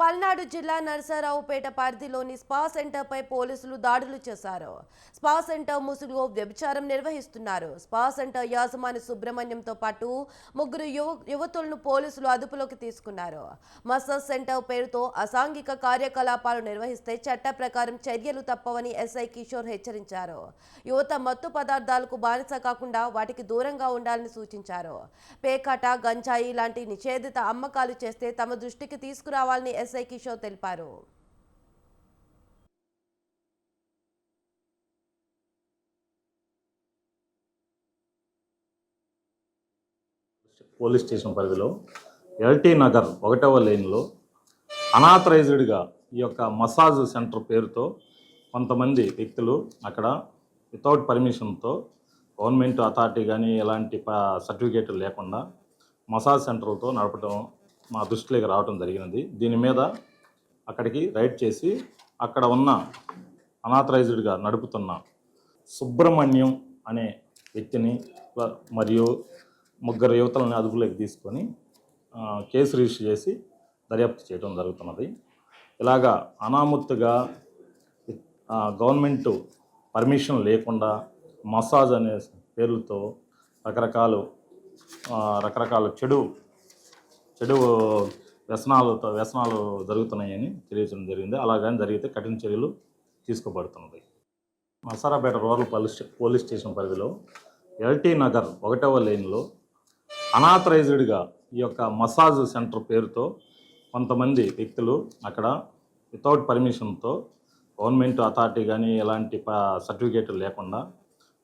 పల్నాడు జిల్లా నరసరావుపేట పరిధిలోని స్పా సెంటర్పై పోలీసులు దాడులు చేశారు. స్పా సెంటర్ ముసుగులో వ్యభిచారం నిర్వహిస్తున్నారు. స్పా సెంటర్ యాజమాని సుబ్రహ్మణ్యంతో పాటు ముగ్గురు యువ యువతులను పోలీసులు అదుపులోకి తీసుకున్నారు. మసాజ్ సెంటర్ పేరుతో అసాంఘిక కార్యకలాపాలు నిర్వహిస్తే చట్ట ప్రకారం చర్యలు తప్పవని ఎస్ఐ కిషోర్ హెచ్చరించారు. యువత మత్తు పదార్థాలకు బానిస కాకుండా వాటికి దూరంగా ఉండాలని సూచించారు. పేకాట గంజాయి లాంటి నిషేధిత అమ్మకాలు చేస్తే తమ దృష్టికి తీసుకురావాలని ఎస్ఐ కిషోర్ తెలిపారు. పోలీస్ స్టేషన్ పరిధిలో ఎల్టీ నగర్ ఒకటవ లైన్లో అనాథరైజ్డ్గా ఈ యొక్క మసాజ్ సెంటర్ పేరుతో కొంతమంది వ్యక్తులు అక్కడ వితౌట్ పర్మిషన్తో గవర్నమెంట్ అథారిటీ కానీ ఎలాంటి సర్టిఫికేట్ లేకుండా మసాజ్ సెంటర్లతో నడపడం మా దృష్టిలోకి రావడం జరిగినది. దీని మీద అక్కడికి రైడ్ చేసి అక్కడ ఉన్న అనాథరైజ్డ్గా నడుపుతున్న సుబ్రహ్మణ్యం అనే వ్యక్తిని మరియు ముగ్గురు యువతలను అదుపులోకి తీసుకొని కేసు రిజిస్టర్ చేసి దర్యాప్తు చేయడం జరుగుతున్నది. ఇలాగా అనామత్తుగా గవర్నమెంట్ పర్మిషన్ లేకుండా మసాజ్ అనే పేర్లతో రకరకాలు రకరకాల చెడు చెడు వ్యసనాలతో వ్యసనాలు జరుగుతున్నాయని తెలియజేయడం జరిగింది. అలాగని జరిగితే కఠిన చర్యలు తీసుకోబడుతున్నది. Masarapeta rural police police station పరిధిలో ఎల్టీ నగర్ ఒకటవ లైన్లో అనాథరైజ్డ్గా ఈ యొక్క మసాజ్ సెంటర్ పేరుతో కొంతమంది వ్యక్తులు అక్కడ వితౌట్ పర్మిషన్తో గవర్నమెంట్ అథారిటీ కానీ ఎలాంటి సర్టిఫికేట్ లేకుండా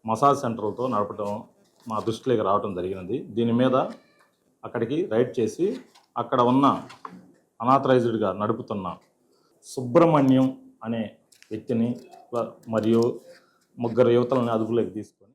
మసాజ్ సెంటర్లతో నడపడం మా దృష్టిలోకి రావడం జరిగినది. దీని మీద అక్కడికి రైడ్ చేసి అక్కడ ఉన్న అనాథరైజ్డ్గా నడుపుతున్న సుబ్రహ్మణ్యం అనే వ్యక్తిని మరియు ముగ్గురు యువతలను అదుపులోకి తీసుకొని